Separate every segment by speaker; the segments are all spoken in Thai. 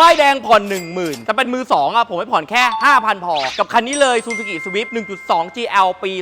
Speaker 1: ป้ายแดงผ่อน 10,000 แต่เป็นมือ 2อะผมให้ผ่อนแค่ 5,000 พอ กับคันนี้เลย Suzuki Swift 1.2 GL ปี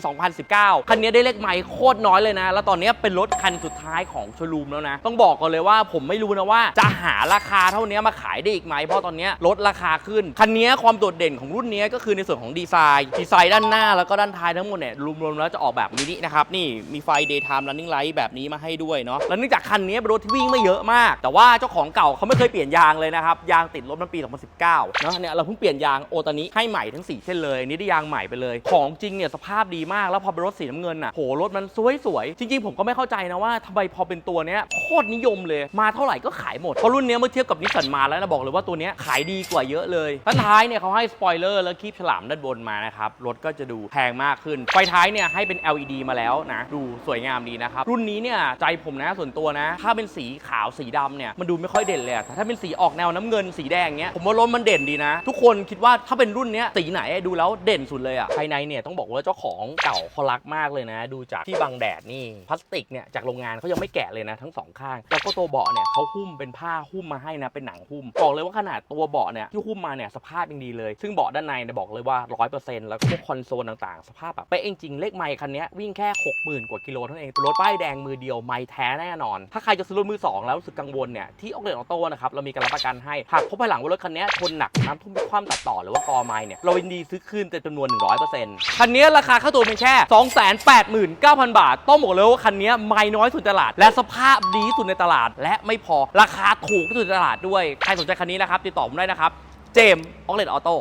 Speaker 1: 2019 คันนี้ได้เลขไมล์โคตรน้อยเลยนะ แล้วตอนนี้เป็นรถคันสุดท้ายของโชลูมแล้วนะ ต้องบอกก่อนเลยว่าผมไม่รู้นะว่า จะหาราคาเท่านี้มาขายได้อีกไหม เพราะตอนนี้ลดราคาขึ้น คันนี้ความโดดเด่นของรุ่นนี้ก็คือในส่วนของดีไซน์ ดีไซน์ด้านหน้าแล้วก็ด้านท้ายทั้งหมดเนี่ยรวมๆแล้วจะออกแบบมินินะครับ นี่มีไฟ daytime running light แบบนี้มาให้ด้วยเนาะ แล้วเนื่องจากคันนี้เป็นรถที่วิ่งไม่เยอะมาก แต่ว่าเจ้าของเก่าเขาไม่เคยเปลี่ยนยางเลยนะครับยางางติดรถมันปี 2019เนาะเนี่ยเราเพิ่งเปลี่ยนยางโอตอนนี้ให้ใหม่ทั้ง 4 เส้นเลยนนี้ได้ยางใหม่ไปเลย ของจริงเนี่ยสภาพดีมากแล้วพอเป็นรถสีน้ำเงินอะโหรถมันสวยๆจริง ๆ ผมก็ไม่เข้าใจนะว่าทำไมพอเป็นตัวเนี้ยโคตรนิยมเลยมาเท่าไหร่ก็ขายหมดเพราะรุ่นเนี้ยเมื่อเทียบกับนิสสันมาแล้วนะบอกเลยว่าตัวเนี้ยขายดีกว่าเยอะเลยด้านท้ายเนี่ยเขาให้สปอยเลอร์แล้วคีบฉลามด้านบนมานะครับรถก็จะดูแพงมากขึ้นไฟท้ายเนี่ยให้เป็น LED มาแล้วนะดูสวยงามดีนะครับรุ่นนี้เนี่ยใจผมนะส่วนตัวนะ ถ้าเป็นสีขาวสีดำเนี่ยมันดูไม่ค่อยเด่นเลยแต่ถ้าเป็นสีออกแนวน้ำเงินสีแดงเนี้ยผมว่ารถมันเด่นดีนะ ทุกคนคิดว่าถ้าเป็นรุ่นเนี้ยสีไหนดูแล้วเด่นสุดเลยอะภายในเนี่ยต้องบอกว่าเจ้าของเก่าเขารักมากเลยนะ ดูจากที่บังแดดนี่พลาสติกเนี่ยจากโรงงานเขายังไม่แกะเลยนะทั้งสองข้างแล้วก็ตัวเบาะเนี่ยเขาหุ้มเป็นผ้าหุ้มมาให้นะเป็นหนังหุ้มบอกเลยว่าขนาดตัวเบาะเนี่ยที่หุ้มมาเนี่ยสภาพยังดีเลย ซึ่งเบาะด้านในเนี่ยบอกเลยว่า 100%แล้วก็พวกคอนโซลต่างๆ สภาพแบบเป๊ะจริงๆเลขไมค์คันเนี้ยวิ่งแค่ 60,000 กว่ากิโลเท่านั้นเองรถป้ายแดงมือเดียวไมค์แท้แน่นอน ถ้าใครจะซื้อรถมือสองแล้วรู้สึกกังวลเนี่ยที่ออกเดนออโต้นะครับเรามีการรับประกันให้หากพบภายหลังว่ารถคันนี้ยชนหนักน้ำท่วมความตัดต่อหรือว่ากอไม้เนี่ยเรายินดีซื้อคืนแต่จำนวน 100%คันนี้ราคาค่าตัวเพียงแค่ 289,000 บาท ต้องบอกเลยว่าคันนี้ไม่น้อยสุดตลาด และสภาพดีสุดในตลาด และไม่พอราคาถูกที่สุดในตลาดด้วย ใครสนใจคันนี้นะครับติดต่อผมได้นะครับ เจมส์ออกเลดออโต้